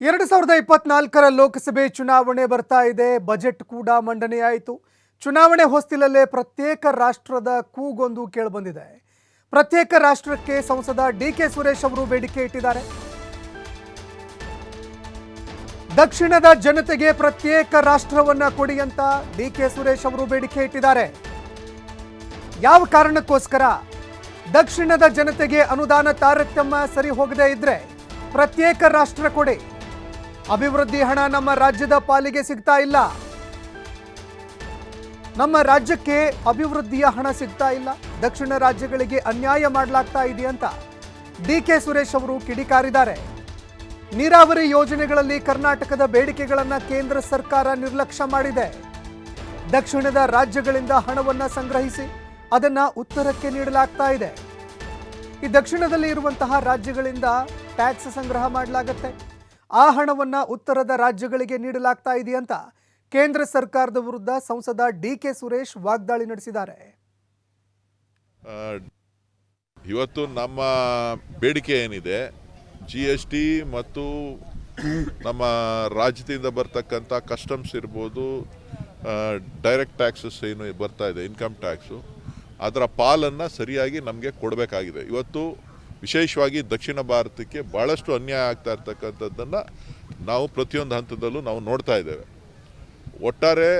ಎರಡು ಸಾವಿರದ ಇಪ್ಪತ್ನಾಲ್ಕರ ಲೋಕಸಭೆ ಚುನಾವಣೆ ಬರ್ತಾ ಇದೆ. ಬಜೆಟ್ ಕೂಡ ಮಂಡನೆಯಾಯಿತು ಚುನಾವಣೆ ಹೊಸ್ತಿಲಲ್ಲೇ ಪ್ರತ್ಯೇಕ ರಾಷ್ಟ್ರದ ಕೂಗೊಂದು ಕೇಳಿಬಂದಿದೆ. ಪ್ರತ್ಯೇಕ ರಾಷ್ಟ್ರಕ್ಕೆ ಸಂಸದ ಡಿ ಕೆ ಸುರೇಶ್ ಅವರು ಬೇಡಿಕೆ ಇಟ್ಟಿದ್ದಾರೆ. ದಕ್ಷಿಣದ ಜನತೆಗೆ ಪ್ರತ್ಯೇಕ ರಾಷ್ಟ್ರವನ್ನ ಕೊಡಿ ಅಂತ ಡಿ ಕೆ ಸುರೇಶ್ ಅವರು ಬೇಡಿಕೆ ಇಟ್ಟಿದ್ದಾರೆ. ಯಾವ ಕಾರಣಕ್ಕೋಸ್ಕರ ದಕ್ಷಿಣದ ಜನತೆಗೆ ಅನುದಾನ ತಾರತಮ್ಯ ಸರಿ ಹೋಗದೇ ಇದ್ರೆ ಪ್ರತ್ಯೇಕ ರಾಷ್ಟ್ರ ಕೊಡಿ. ಅಭಿವೃದ್ಧಿ ಹಣ ನಮ್ಮ ರಾಜ್ಯದ ಪಾಲಿಗೆ ಸಿಗ್ತಾ ಇಲ್ಲ. ನಮ್ಮ ರಾಜ್ಯಕ್ಕೆ ಅಭಿವೃದ್ಧಿಯ ಹಣ ಸಿಗ್ತಾ ಇಲ್ಲ. ದಕ್ಷಿಣ ರಾಜ್ಯಗಳಿಗೆ ಅನ್ಯಾಯ ಮಾಡಲಾಗ್ತಾ ಇದೆ ಅಂತ ಡಿ ಕೆ ಸುರೇಶ್ ಅವರು ಕಿಡಿಕಾರಿದ್ದಾರೆ. ನೀರಾವರಿ ಯೋಜನೆಗಳಲ್ಲಿ ಕರ್ನಾಟಕದ ಬೇಡಿಕೆಗಳನ್ನು ಕೇಂದ್ರ ಸರ್ಕಾರ ನಿರ್ಲಕ್ಷ್ಯ ಮಾಡಿದೆ. ದಕ್ಷಿಣದ ರಾಜ್ಯಗಳಿಂದ ಹಣವನ್ನು ಸಂಗ್ರಹಿಸಿ ಅದನ್ನು ಉತ್ತರಕ್ಕೆ ನೀಡಲಾಗ್ತಾ ಇದೆ. ಈ ದಕ್ಷಿಣದಲ್ಲಿ ಇರುವಂತಹ ರಾಜ್ಯಗಳಿಂದ ಟ್ಯಾಕ್ಸ್ ಸಂಗ್ರಹ ಮಾಡಲಾಗತ್ತೆ. ಆ ಹಣವನ್ನು ಉತ್ತರದ ರಾಜ್ಯಗಳಿಗೆ ನೀಡಲಾಗ್ತಾ ಇದೆ ಅಂತ ಕೇಂದ್ರ ಸರ್ಕಾರದ ವಿರುದ್ಧ ಸಂಸದ ಡಿ ಕೆ ಸುರೇಶ್ ವಾಗ್ದಾಳಿ ನಡೆಸಿದ್ದಾರೆ. ಇವತ್ತು ನಮ್ಮ ಬೇಡಿಕೆ ಏನಿದೆ? ಜಿ ಎಸ್ ಟಿ ಮತ್ತು ನಮ್ಮ ರಾಜ್ಯದಿಂದ ಬರ್ತಕ್ಕಂಥ ಕಸ್ಟಮ್ಸ್ ಇರ್ಬೋದು ಡೈರೆಕ್ಟ್ ಟ್ಯಾಕ್ಸಸ್ ಏನು ಬರ್ತಾ ಇದೆ ಇನ್ಕಮ್ ಟ್ಯಾಕ್ಸು ಅದರ ಪಾಲನ್ನು ಸರಿಯಾಗಿ ನಮಗೆ ಕೊಡಬೇಕಾಗಿದೆ. ಇವತ್ತು ವಿಶೇಷವಾಗಿ ದಕ್ಷಿಣ ಭಾರತಕ್ಕೆ ಭಾಳಷ್ಟು ಅನ್ಯಾಯ ಆಗ್ತಾ ಇರ್ತಕ್ಕಂಥದ್ದನ್ನು ನಾವು ಪ್ರತಿಯೊಂದು ಹಂತದಲ್ಲೂ ನಾವು ನೋಡ್ತಾ ಇದ್ದೇವೆ. ಒಟ್ಟಾರೆ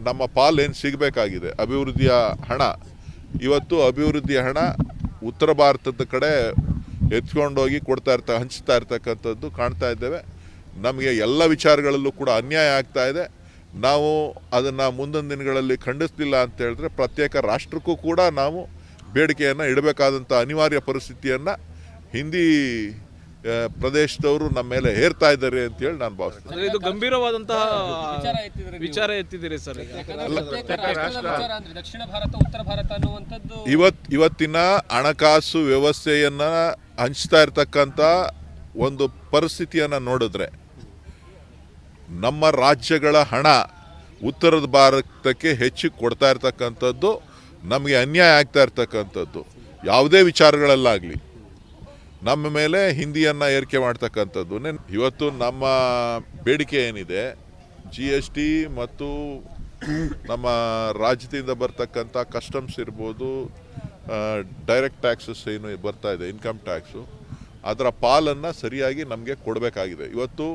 ನಮ್ಮ ಪಾಲು ಏನು ಸಿಗಬೇಕಾಗಿದೆ? ಅಭಿವೃದ್ಧಿಯ ಹಣ. ಇವತ್ತು ಅಭಿವೃದ್ಧಿಯ ಹಣ ಉತ್ತರ ಭಾರತದ ಕಡೆ ಎತ್ಕೊಂಡೋಗಿ ಕೊಡ್ತಾ ಇರ್ತಾ, ಹಂಚ್ತಾ ಇರ್ತಕ್ಕಂಥದ್ದು ಕಾಣ್ತಾ ಇದ್ದೇವೆ. ನಮಗೆ ಎಲ್ಲ ವಿಚಾರಗಳಲ್ಲೂ ಕೂಡ ಅನ್ಯಾಯ ಆಗ್ತಾ ಇದೆ. ನಾವು ಅದನ್ನು ಮುಂದಿನ ದಿನಗಳಲ್ಲಿ ಖಂಡಿಸ್ತಿಲ್ಲ ಅಂತ ಹೇಳಿದ್ರೆ ಪ್ರತ್ಯೇಕ ರಾಷ್ಟ್ರಕ್ಕೂ ಕೂಡ ನಾವು ಬೇಡಿಕೆಯನ್ನು ಇಡಬೇಕಾದಂಥ ಅನಿವಾರ್ಯ ಪರಿಸ್ಥಿತಿಯನ್ನು ಹಿಂದಿ ಪ್ರದೇಶದವರು ನಮ್ಮ ಮೇಲೆ ಹೇರ್ತಾ ಇದ್ದಾರೆ ಅಂತ ಹೇಳಿ ನಾನು ಭಾವಿಸ್ತೇನೆ. ಅಂದ್ರೆ ಇದು ಗಂಭೀರವಾದಂತಹ ವಿಚಾರ ಎತ್ತಿದ್ದೀರಿ ಸರ್ ದಕ್ಷಿಣ ಭಾರತ ಉತ್ತರ ಭಾರತ ಅನ್ನುವಂಥದ್ದು ಇವತ್ ಇವತ್ತಿನ ಹಣಕಾಸು ವ್ಯವಸ್ಥೆಯನ್ನ ಹಂಚ್ತಾ ಇರ್ತಕ್ಕಂಥ ಒಂದು ಪರಿಸ್ಥಿತಿಯನ್ನ ನೋಡಿದ್ರೆ ನಮ್ಮ ರಾಜ್ಯಗಳ ಹಣ ಉತ್ತರ ಭಾರತಕ್ಕೆ ಹೆಚ್ಚು ಕೊಡ್ತಾ ಇರ್ತಕ್ಕಂಥದ್ದು ನಮಗೆ ಅನ್ಯಾಯ ಆಗ್ತಾ ಇರ್ತಕ್ಕಂಥದ್ದು. ಯಾವುದೇ ವಿಚಾರಗಳಲ್ಲಾಗಲಿ. ನಮ್ಮ ಮೇಲೆ ಹಿಂದಿಯನ್ನು ಏರಿಕೆ ಮಾಡ್ತಕ್ಕಂಥದ್ದು. ಇವತ್ತು ನಮ್ಮ ಬೇಡಿಕೆ ಏನಿದೆ ಜಿ ಎಸ್ ಟಿ ಮತ್ತು ನಮ್ಮ ರಾಜ್ಯದಿಂದ ಬರ್ತಕ್ಕಂಥ ಕಸ್ಟಮ್ಸ್ ಇರ್ಬೋದು ಡೈರೆಕ್ಟ್ ಟ್ಯಾಕ್ಸಸ್ ಏನು ಬರ್ತಾ ಇದೆ ಇನ್ಕಮ್ ಟ್ಯಾಕ್ಸು ಅದರ ಪಾಲನ್ನು ಸರಿಯಾಗಿ ನಮಗೆ ಕೊಡಬೇಕಾಗಿದೆ. ಇವತ್ತು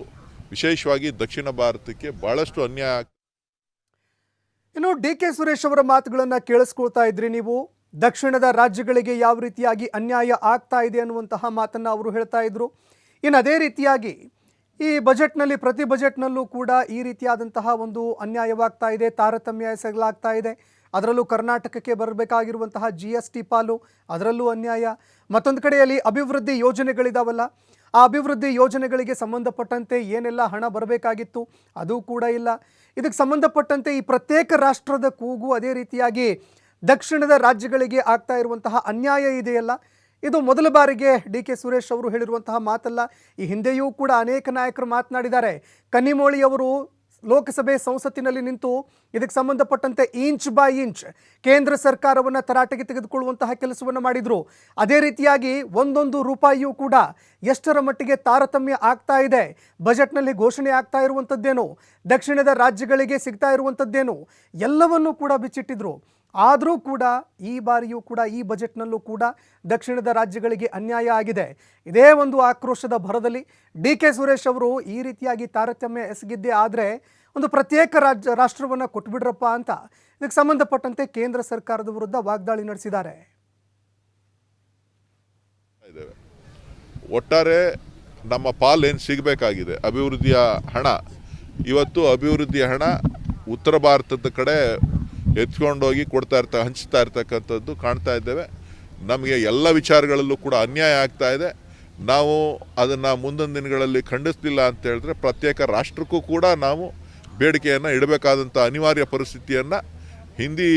ವಿಶೇಷವಾಗಿ ದಕ್ಷಿಣ ಭಾರತಕ್ಕೆ ಭಾಳಷ್ಟು ಅನ್ಯಾಯ ಇನ್ನು ಡಿ ಕೆ ಸುರೇಶ್ ಅವರ ಮಾತುಗಳನ್ನು ಕೇಳಿಸ್ಕೊಳ್ತಾ ಇದ್ರಿ ನೀವು. ದಕ್ಷಿಣದ ರಾಜ್ಯಗಳಿಗೆ ಯಾವ ರೀತಿಯಾಗಿ ಅನ್ಯಾಯ ಆಗ್ತಾ ಇದೆ ಅನ್ನುವಂತಹ ಮಾತನ್ನ ಅವರು ಹೇಳ್ತಾ ಇದ್ರು. ಇನ್ನು ಅದೇ ರೀತಿಯಾಗಿ ಈ ಬಜೆಟ್ನಲ್ಲಿ, ಪ್ರತಿ ಬಜೆಟ್ನಲ್ಲೂ ಕೂಡ ಈ ರೀತಿಯಾದಂತಹ ಒಂದು ಅನ್ಯಾಯವಾಗ್ತಾ ಇದೆ, ತಾರತಮ್ಯ ಎಸಗಲಾಗ್ತಾ ಇದೆ. ಅದರಲ್ಲೂ ಕರ್ನಾಟಕಕ್ಕೆ ಬರಬೇಕಾಗಿರುವಂತಹ ಜಿ ಎಸ್ ಟಿ ಪಾಲು, ಅದರಲ್ಲೂ ಅನ್ಯಾಯ. ಮತ್ತೊಂದು ಕಡೆಯಲ್ಲಿ ಅಭಿವೃದ್ಧಿ ಯೋಜನೆಗಳಿದಾವಲ್ಲ ಆ ಅಭಿವೃದ್ಧಿ ಯೋಜನೆಗಳಿಗೆ ಸಂಬಂಧಪಟ್ಟಂತೆ ಏನೆಲ್ಲ ಹಣ ಬರಬೇಕಾಗಿತ್ತು ಅದು ಕೂಡ ಇಲ್ಲ. ಇದಕ್ಕೆ ಸಂಬಂಧಪಟ್ಟಂತೆ ಈ ಪ್ರತ್ಯೇಕ ರಾಷ್ಟ್ರದ ಕೂಗು ಅದೇ ರೀತಿಯಾಗಿ ದಕ್ಷಿಣದ ರಾಜ್ಯಗಳಿಗೆ ಆಗ್ತಾ ಇರುವಂತಹ ಅನ್ಯಾಯ ಇದೆಯಲ್ಲ. ಇದು ಮೊದಲ ಬಾರಿಗೆ ಡಿ ಕೆ ಸುರೇಶ್ ಅವರು ಹೇಳಿರುವಂತಹ ಮಾತಲ್ಲ. ಈ ಹಿಂದೆಯೂ ಕೂಡ ಅನೇಕ ನಾಯಕರು ಮಾತನಾಡಿದ್ದಾರೆ. ಕನ್ನಿಮೋಳಿ ಅವರು ಲೋಕಸಭೆ ಸಂಸತ್ತಿನಲ್ಲಿ ನಿಂತು ಇದಕ್ಕೆ ಸಂಬಂಧಪಟ್ಟಂತೆ ಇಂಚ್ ಬೈ ಇಂಚ್ ಕೇಂದ್ರ ಸರ್ಕಾರವನ್ನು ತರಾಟೆಗೆ ತೆಗೆದುಕೊಳ್ಳುವಂತಹ ಕೆಲಸವನ್ನು ಮಾಡಿದರು. ಅದೇ ರೀತಿಯಾಗಿ ಒಂದೊಂದು ರೂಪಾಯಿಯೂ ಕೂಡ ಎಷ್ಟರ ಮಟ್ಟಿಗೆ ತಾರತಮ್ಯ ಆಗ್ತಾ ಇದೆ, ಬಜೆಟ್ನಲ್ಲಿ ಘೋಷಣೆ ಆಗ್ತಾ ಇರುವಂಥದ್ದೇನು ದಕ್ಷಿಣದ ರಾಜ್ಯಗಳಿಗೆ ಸಿಗ್ತಾ ಇರುವಂಥದ್ದೇನು ಎಲ್ಲವನ್ನೂ ಕೂಡ ಬಿಚ್ಚಿಟ್ಟಿದ್ರು. ಆದರೂ ಕೂಡ ಈ ಬಾರಿಯೂ ಕೂಡ ಈ ಬಜೆಟ್ನಲ್ಲೂ ಕೂಡ ದಕ್ಷಿಣದ ರಾಜ್ಯಗಳಿಗೆ ಅನ್ಯಾಯ ಆಗಿದೆ. ಇದೇ ಒಂದು ಆಕ್ರೋಶದ ಭರದಲ್ಲಿ ಡಿ ಕೆ ಸುರೇಶ್ ಅವರು ಈ ರೀತಿಯಾಗಿ ತಾರತಮ್ಯ ಎಸಗಿದ್ದೇ ಆದರೆ ಒಂದು ಪ್ರತ್ಯೇಕ ರಾಜ್ಯ ರಾಷ್ಟ್ರವನ್ನು ಕೊಟ್ಬಿಡ್ರಪ್ಪ ಅಂತ ಇದಕ್ಕೆ ಸಂಬಂಧಪಟ್ಟಂತೆ ಕೇಂದ್ರ ಸರ್ಕಾರದ ವಿರುದ್ಧ ವಾಗ್ದಾಳಿ ನಡೆಸಿದ್ದಾರೆ. ಒಟ್ಟಾರೆ ನಮ್ಮ ಪಾಲು ಏನು ಸಿಗಬೇಕಾಗಿದೆ? ಅಭಿವೃದ್ಧಿಯ ಹಣ. ಇವತ್ತು ಅಭಿವೃದ್ಧಿಯ ಹಣ ಉತ್ತರ ಭಾರತದ ಕಡೆ ಎತ್ಕೊಂಡೋಗಿ ಕೊಡ್ತಾ ಇರ್ತ ಹಂಚ್ತಾ ಇರ್ತಕ್ಕಂಥದ್ದು ಕಾಣ್ತಾ ಇದ್ದೇವೆ. ನಮಗೆ ಎಲ್ಲ ವಿಚಾರಗಳಲ್ಲೂ ಕೂಡ ಅನ್ಯಾಯ ಆಗ್ತಾ ಇದೆ. ನಾವು ಅದನ್ನು ಮುಂದಿನ ದಿನಗಳಲ್ಲಿ ಖಂಡಿಸ್ತಿಲ್ಲ ಅಂತ ಹೇಳಿದ್ರೆ ಪ್ರತ್ಯೇಕ ರಾಷ್ಟ್ರಕ್ಕೂ ಕೂಡ ನಾವು ಬೇಡಿಕೆಯನ್ನು ಇಡಬೇಕಾದಂಥ ಅನಿವಾರ್ಯ ಪರಿಸ್ಥಿತಿಯನ್ನು ಹಿಂದಿ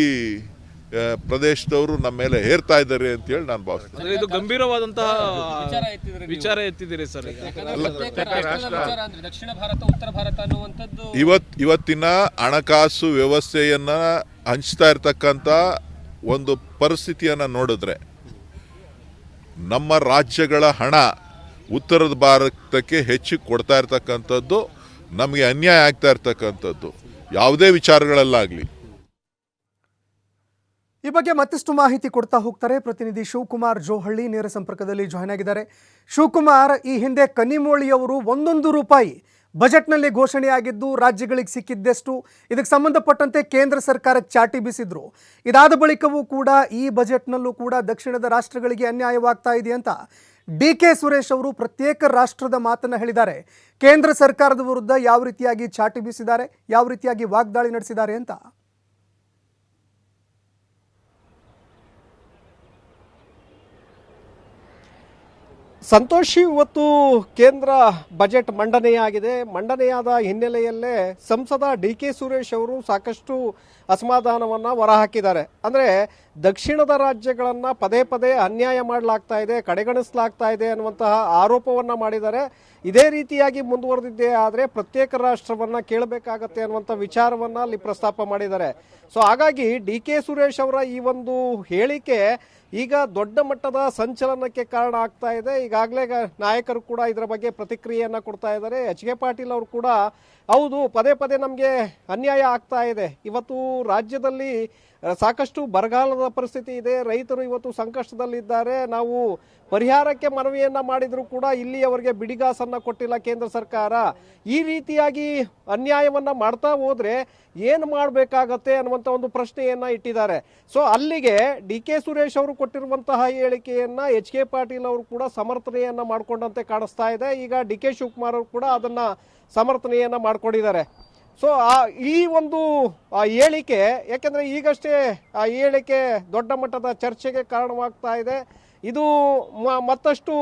ಪ್ರದೇಶದವರು ನಮ್ಮ ಮೇಲೆ ಹೇರ್ತಾ ಇದ್ದಾರೆ ಅಂತ ಹೇಳಿ ನಾನು ಭಾವಿಸ್ತೇನೆ. ಇದು ಗಂಭೀರವಾದಂತಹ ವಿಚಾರ ಎತ್ತಿದ್ದೀರಿ ಸರ್ ದಕ್ಷಿಣ ಭಾರತ ಉತ್ತರ ಭಾರತ ಇವತ್ತು ಇವತ್ತಿನ ಹಣಕಾಸು ವ್ಯವಸ್ಥೆಯನ್ನ ಹಂಚ್ತಾ ಇರ್ತಕ್ಕಂಥ ಒಂದು ಪರಿಸ್ಥಿತಿಯನ್ನು ನೋಡಿದ್ರೆ ನಮ್ಮ ರಾಜ್ಯಗಳ ಹಣ ಉತ್ತರದ ಭಾರತಕ್ಕೆ ಹೆಚ್ಚು ಕೊಡ್ತಾ ಇರ್ತಕ್ಕಂಥದ್ದು, ನಮಗೆ ಅನ್ಯಾಯ ಆಗ್ತಾ ಇರ್ತಕ್ಕಂಥದ್ದು. ಯಾವುದೇ ವಿಚಾರಗಳಲ್ಲಾಗಲಿ. ಈ ಬಗ್ಗೆ ಮತ್ತಷ್ಟು ಮಾಹಿತಿ ಕೊಡ್ತಾ ಹೋಗ್ತಾರೆ ಪ್ರತಿನಿಧಿ ಶಿವಕುಮಾರ್ ಜೋಹಳ್ಳಿ ನೇರ ಸಂಪರ್ಕದಲ್ಲಿ ಜಾಯ್ನ್ ಆಗಿದ್ದಾರೆ. ಶಿವಕುಮಾರ್, ಈ ಹಿಂದೆ ಕನ್ನಿಮೋಳಿಯವರು ಒಂದೊಂದು ರೂಪಾಯಿ ಬಜೆಟ್ನಲ್ಲಿ ಘೋಷಣೆಯಾಗಿದ್ದು ರಾಜ್ಯಗಳಿಗೆ ಸಿಕ್ಕಿದ್ದೆಷ್ಟು? ಇದಕ್ಕೆ ಸಂಬಂಧಪಟ್ಟಂತೆ ಕೇಂದ್ರ ಸರ್ಕಾರಕ್ಕೆ ಚಾಟಿ ಬೀಸಿದ್ರು. ಇದಾದ ಬಳಿಕವೂ ಕೂಡ ಈ ಬಜೆಟ್ನಲ್ಲೂ ಕೂಡ ದಕ್ಷಿಣದ ರಾಷ್ಟ್ರಗಳಿಗೆ ಅನ್ಯಾಯವಾಗ್ತಾ ಇದೆ ಅಂತ ಡಿ ಕೆ ಸುರೇಶ್ ಅವರು ಪ್ರತ್ಯೇಕ ರಾಷ್ಟ್ರದ ಮಾತನ್ನು ಹೇಳಿದ್ದಾರೆ. ಕೇಂದ್ರ ಸರ್ಕಾರದ ವಿರುದ್ಧ ಯಾವ ರೀತಿಯಾಗಿ ಚಾಟಿ ಬೀಸಿದ್ದಾರೆ? ಯಾವ ರೀತಿಯಾಗಿ ವಾಗ್ದಾಳಿ ನಡೆಸಿದ್ದಾರೆ ಅಂತ. ಸಂತೋಷ್, ಇವತ್ತು ಕೇಂದ್ರ ಬಜೆಟ್ ಮಂಡನೆಯಾಗಿದೆ. ಮಂಡನೆಯಾದ ಹಿನ್ನೆಲೆಯಲ್ಲೇ ಸಂಸದ ಡಿ ಕೆ ಸುರೇಶ್ ಅವರು ಸಾಕಷ್ಟು ಅಸಮಾಧಾನವನ್ನು ಹೊರಹಾಕಿದ್ದಾರೆ. ಅಂದರೆ ದಕ್ಷಿಣದ ರಾಜ್ಯಗಳನ್ನು ಪದೇ ಪದೇ ಅನ್ಯಾಯ ಮಾಡಲಾಗ್ತಾ ಇದೆ, ಕಡೆಗಣಿಸಲಾಗ್ತಾ ಇದೆ ಅನ್ನುವಂತಹ ಆರೋಪವನ್ನು ಮಾಡಿದ್ದಾರೆ. ಇದೇ ರೀತಿಯಾಗಿ ಮುಂದುವರೆದಿದ್ದೇ ಆದರೆ ಪ್ರತ್ಯೇಕ ರಾಷ್ಟ್ರವನ್ನು ಕೇಳಬೇಕಾಗತ್ತೆ ಅನ್ನುವಂಥ ವಿಚಾರವನ್ನು ಅಲ್ಲಿ ಪ್ರಸ್ತಾಪ ಮಾಡಿದ್ದಾರೆ. ಸೊ ಹಾಗಾಗಿ ಡಿ ಕೆ ಸುರೇಶ್ ಅವರ ಈ ಒಂದು ಹೇಳಿಕೆ ಈಗ ದೊಡ್ಡ ಮಟ್ಟದ ಸಂಚಲನಕ್ಕೆ ಕಾರಣ ಆಗ್ತಾ ಇದೆ. ಈಗಾಗಲೇ ನಾಯಕರು ಕೂಡ ಇದರ ಬಗ್ಗೆ ಪ್ರತಿಕ್ರಿಯೆಯನ್ನು ಕೊಡ್ತಾ ಇದ್ದಾರೆ. ಎಚ್ ಪಾಟೀಲ್ ಅವರು ಕೂಡ ಹೌದು, ಪದೇ ಪದೇ ನಮಗೆ ಅನ್ಯಾಯ ಆಗ್ತಾ ಇದೆ. ಇವತ್ತು ರಾಜ್ಯದಲ್ಲಿ ಸಾಕಷ್ಟು ಬರಗಾಲದ ಪರಿಸ್ಥಿತಿ ಇದೆ. ರೈತರು ಇವತ್ತು ಸಂಕಷ್ಟದಲ್ಲಿದ್ದಾರೆ. ನಾವು ಪರಿಹಾರಕ್ಕೆ ಮನವಿಯನ್ನು ಮಾಡಿದರೂ ಕೂಡ ಇಲ್ಲಿಯವರೆಗೆ ಬಿಡಿಗಾಸನ್ನು ಕೊಟ್ಟಿಲ್ಲ ಕೇಂದ್ರ ಸರ್ಕಾರ. ಈ ರೀತಿಯಾಗಿ ಅನ್ಯಾಯವನ್ನು ಮಾಡ್ತಾ ಹೋದರೆ ಏನು ಮಾಡಬೇಕಾಗತ್ತೆ ಅನ್ನುವಂಥ ಒಂದು ಪ್ರಶ್ನೆಯನ್ನು ಇಟ್ಟಿದ್ದಾರೆ. ಸೊ ಅಲ್ಲಿಗೆ ಡಿ ಕೆ ಸುರೇಶ್ ಅವರು ಕೊಟ್ಟಿರುವಂತಹ ಹೇಳಿಕೆಯನ್ನು ಎಚ್ ಕೆ ಪಾಟೀಲ್ ಅವರು ಕೂಡ ಸಮರ್ಥನೆಯನ್ನು ಮಾಡಿಕೊಂಡಂತೆ ಕಾಣಿಸ್ತಾ ಇದೆ. ಈಗ ಡಿ ಕೆ ಶಿವಕುಮಾರ್ ಅವರು ಕೂಡ ಅದನ್ನ ಸಮರ್ಥನೆಯನ್ನ ಮಾಡಿಕೊಂಡಿದ್ದಾರೆ. ಸೊ ಆ, ಈ ಒಂದು ಹೇಳಿಕೆ, ಯಾಕೆಂದರೆ ಈಗಷ್ಟೇ ಆ ಹೇಳಿಕೆ ದೊಡ್ಡ ಮಟ್ಟದ ಚರ್ಚೆಗೆ ಕಾರಣವಾಗ್ತಾ ಇದೆ. ಇದು ಮತ್ತಷ್ಟು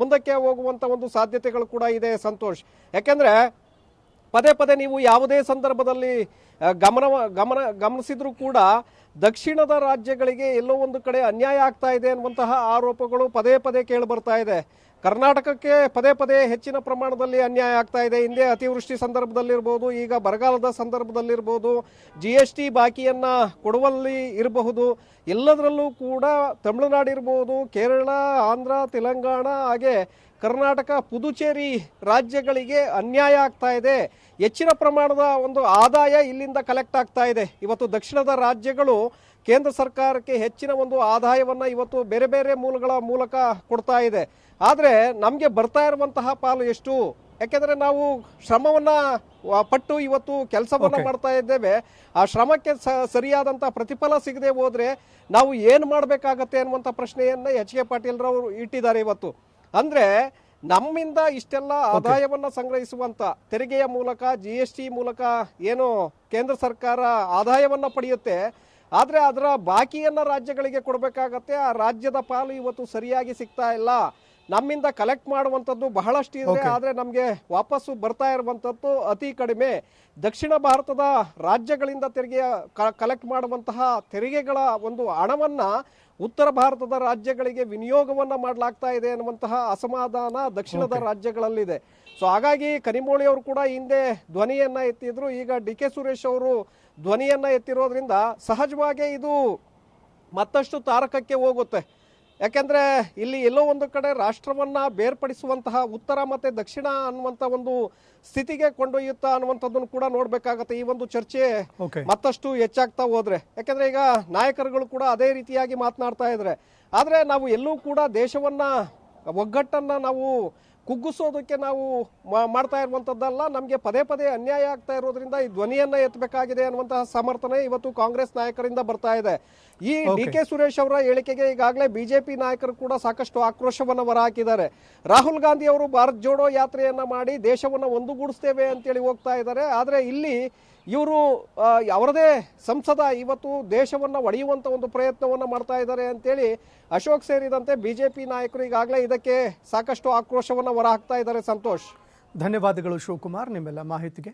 ಮುಂದಕ್ಕೆ ಹೋಗುವಂಥ ಒಂದು ಸಾಧ್ಯತೆಗಳು ಕೂಡ ಇದೆ ಸಂತೋಷ್. ಯಾಕೆಂದರೆ ಪದೇ ಪದೇ ನೀವು ಯಾವುದೇ ಸಂದರ್ಭದಲ್ಲಿ ಗಮನ ಗಮನ, ಗಮನಿಸಿದರೂ ಕೂಡ ದಕ್ಷಿಣದ ರಾಜ್ಯಗಳಿಗೆ ಎಲ್ಲೋ ಒಂದು ಕಡೆ ಅನ್ಯಾಯ ಆಗ್ತಾ ಇದೆ ಅನ್ನುವಂತಹ ಆರೋಪಗಳು ಪದೇ ಪದೇ ಕೇಳಿ ಬರ್ತಾ ಇದೆ. ಕರ್ನಾಟಕಕ್ಕೆ ಪದೇ ಪದೇ ಹೆಚ್ಚಿನ ಪ್ರಮಾಣದಲ್ಲಿ ಅನ್ಯಾಯ ಆಗ್ತಾ ಇದೆ. ಹಿಂದೆ ಅತಿವೃಷ್ಟಿ ಸಂದರ್ಭದಲ್ಲಿರ್ಬೋದು, ಈಗ ಬರಗಾಲದ ಸಂದರ್ಭದಲ್ಲಿರ್ಬೋದು ಜಿ ಎಸ್ ಟಿ ಬಾಕಿಯನ್ನು ಕೊಡುವಲ್ಲಿ ಇರಬಹುದು. ಎಲ್ಲದರಲ್ಲೂ ಕೂಡ ತಮಿಳುನಾಡು ಇರ್ಬೋದು ಕೇರಳ, ಆಂಧ್ರ, ತೆಲಂಗಾಣ, ಹಾಗೆ ಕರ್ನಾಟಕ ಪುದುಚೇರಿ ರಾಜ್ಯಗಳಿಗೆ ಅನ್ಯಾಯ ಆಗ್ತಾ ಇದೆ. ಹೆಚ್ಚಿನ ಪ್ರಮಾಣದ ಒಂದು ಆದಾಯ ಇಲ್ಲಿಂದ ಕಲೆಕ್ಟ್ ಆಗ್ತಾ ಇದೆ. ಇವತ್ತು ದಕ್ಷಿಣದ ರಾಜ್ಯಗಳು ಕೇಂದ್ರ ಸರ್ಕಾರಕ್ಕೆ ಹೆಚ್ಚಿನ ಒಂದು ಆದಾಯವನ್ನು ಇವತ್ತು ಬೇರೆ ಬೇರೆ ಮೂಲಗಳ ಮೂಲಕ ಕೊಡ್ತಾ ಇದೆ. ಆದರೆ ನಮಗೆ ಬರ್ತಾ ಇರುವಂತಹ ಪಾಲು ಎಷ್ಟು? ಯಾಕೆಂದರೆ ನಾವು ಶ್ರಮವನ್ನು ಪಟ್ಟು ಇವತ್ತು ಕೆಲಸವನ್ನು ಮಾಡ್ತಾ ಇದ್ದೇವೆ. ಆ ಶ್ರಮಕ್ಕೆ ಸರಿಯಾದಂಥ ಪ್ರತಿಫಲ ಸಿಗದೆ ಹೋದರೆ ನಾವು ಏನು ಮಾಡಬೇಕಾಗತ್ತೆ ಅನ್ನುವಂಥ ಪ್ರಶ್ನೆಯನ್ನು ಎಚ್ ಕೆ ಪಾಟೀಲ್ರವರು ಇಟ್ಟಿದ್ದಾರೆ ಇವತ್ತು. ಅಂದ್ರೆ ನಮ್ಮಿಂದ ಇಷ್ಟೆಲ್ಲ ಆದಾಯವನ್ನ ಸಂಗ್ರಹಿಸುವಂತ ತೆರಿಗೆಯ ಮೂಲಕ ಜಿ ಎಸ್ ಟಿ ಮೂಲಕ ಏನು ಕೇಂದ್ರ ಸರ್ಕಾರ ಆದಾಯವನ್ನ ಪಡೆಯುತ್ತೆ ಆದ್ರೆ ಅದರ ಬಾಕಿಯನ್ನ ರಾಜ್ಯಗಳಿಗೆ ಕೊಡಬೇಕಾಗತ್ತೆ. ಆ ರಾಜ್ಯದ ಪಾಲು ಇವತ್ತು ಸರಿಯಾಗಿ ಸಿಗ್ತಾ ಇಲ್ಲ. ನಮ್ಮಿಂದ ಕಲೆಕ್ಟ್ ಮಾಡುವಂಥದ್ದು ಬಹಳಷ್ಟು ಇದೆ. ಆದರೆ ನಮಗೆ ವಾಪಸ್ಸು ಬರ್ತಾ ಇರುವಂಥದ್ದು ಅತಿ ಕಡಿಮೆ. ದಕ್ಷಿಣ ಭಾರತದ ರಾಜ್ಯಗಳಿಂದ ತೆರಿಗೆ ಕಲೆಕ್ಟ್ ಮಾಡುವಂತಹ ತೆರಿಗೆಗಳ ಒಂದು ಹಣವನ್ನ ಉತ್ತರ ಭಾರತದ ರಾಜ್ಯಗಳಿಗೆ ವಿನಿಯೋಗವನ್ನು ಮಾಡಲಾಗ್ತಾ ಇದೆ ಅನ್ನುವಂತಹ ಅಸಮಾಧಾನ ದಕ್ಷಿಣದ ರಾಜ್ಯಗಳಲ್ಲಿದೆ. ಸೊ ಹಾಗಾಗಿ ಕನಿಮೋಳಿ ಅವರು ಕೂಡ ಹಿಂದೆ ಧ್ವನಿಯನ್ನ ಎತ್ತಿದ್ರು. ಈಗ ಡಿ ಕೆ ಸುರೇಶ್ ಅವರು ಧ್ವನಿಯನ್ನ ಎತ್ತಿರೋದ್ರಿಂದ ಸಹಜವಾಗಿ ಇದು ಮತ್ತಷ್ಟು ತಾರಕಕ್ಕೆ ಹೋಗುತ್ತೆ. ಯಾಕೆಂದ್ರೆ ಇಲ್ಲಿ ಎಲ್ಲೋ ಒಂದು ಕಡೆ ರಾಷ್ಟ್ರವನ್ನ ಬೇರ್ಪಡಿಸುವಂತಹ ಉತ್ತರ ಮತ್ತೆ ದಕ್ಷಿಣ ಅನ್ನುವಂತ ಒಂದು ಸ್ಥಿತಿಗೆ ಕೊಂಡೊಯ್ಯುತ್ತಾ ಅನ್ನುವಂಥದ್ದನ್ನು ಕೂಡ ನೋಡ್ಬೇಕಾಗತ್ತೆ. ಈ ಒಂದು ಚರ್ಚೆ ಮತ್ತಷ್ಟು ಹೆಚ್ಚಾಗ್ತಾ ಹೋದರೆ. ಯಾಕೆಂದರೆ ಈಗ ನಾಯಕರುಗಳು ಕೂಡ ಅದೇ ರೀತಿಯಾಗಿ ಮಾತನಾಡ್ತಾ ಇದ್ದಾರೆ ಆದರೆ ನಾವು ಎಲ್ಲೂ ಕೂಡ ದೇಶವನ್ನ ಒಗ್ಗಟ್ಟನ್ನ ನಾವು ಕುಗ್ಗಿಸೋದಕ್ಕೆ ನಾವು ಮಾಡ್ತಾ ಇರುವಂಥದ್ದಲ್ಲ ನಮಗೆ ಪದೇ ಪದೇ ಅನ್ಯಾಯ ಆಗ್ತಾ ಇರೋದ್ರಿಂದ ಈ ಧ್ವನಿಯನ್ನ ಎತ್ತಬೇಕಾಗಿದೆ ಅನ್ನುವಂತಹ ಸಮರ್ಥನೆ ಇವತ್ತು ಕಾಂಗ್ರೆಸ್ ನಾಯಕರಿಂದ ಬರ್ತಾ ಇದೆ. ಈ ಡಿ ಕೆ ಸುರೇಶ್ ಅವರ ಹೇಳಿಕೆಗೆ ಈಗಾಗಲೇ ಬಿಜೆಪಿ ನಾಯಕರು ಕೂಡ ಸಾಕಷ್ಟು ಆಕ್ರೋಶವನ್ನು ಹೊರಹಾಕಿದ್ದಾರೆ. ರಾಹುಲ್ ಗಾಂಧಿ ಅವರು ಭಾರತ್ ಜೋಡೋ ಯಾತ್ರೆಯನ್ನ ಮಾಡಿ ದೇಶವನ್ನು ಒಂದುಗೂಡಿಸ್ತೇವೆ ಅಂತೇಳಿ ಹೋಗ್ತಾ ಇದ್ದಾರೆ. ಆದರೆ ಇಲ್ಲಿ ಇವರು ಅವರದೇ ಸಂಸದ ಇವತ್ತು ದೇಶವನ್ನು ಒಡೆಯುವಂಥ ಒಂದು ಪ್ರಯತ್ನವನ್ನು ಮಾಡ್ತಾ ಇದ್ದಾರೆ ಅಂತೇಳಿ ಅಶೋಕ್ ಸೇರಿದಂತೆ ಬಿ ಜೆ ಪಿ ನಾಯಕರು ಈಗಾಗಲೇ ಇದಕ್ಕೆ ಸಾಕಷ್ಟು ಆಕ್ರೋಶವನ್ನು ಹೊರಹಾಕ್ತಾ ಇದ್ದಾರೆ. ಸಂತೋಷ್. ಧನ್ಯವಾದಗಳು ಶಿವಕುಮಾರ್, ನಿಮ್ಮೆಲ್ಲ ಮಾಹಿತಿಗೆ.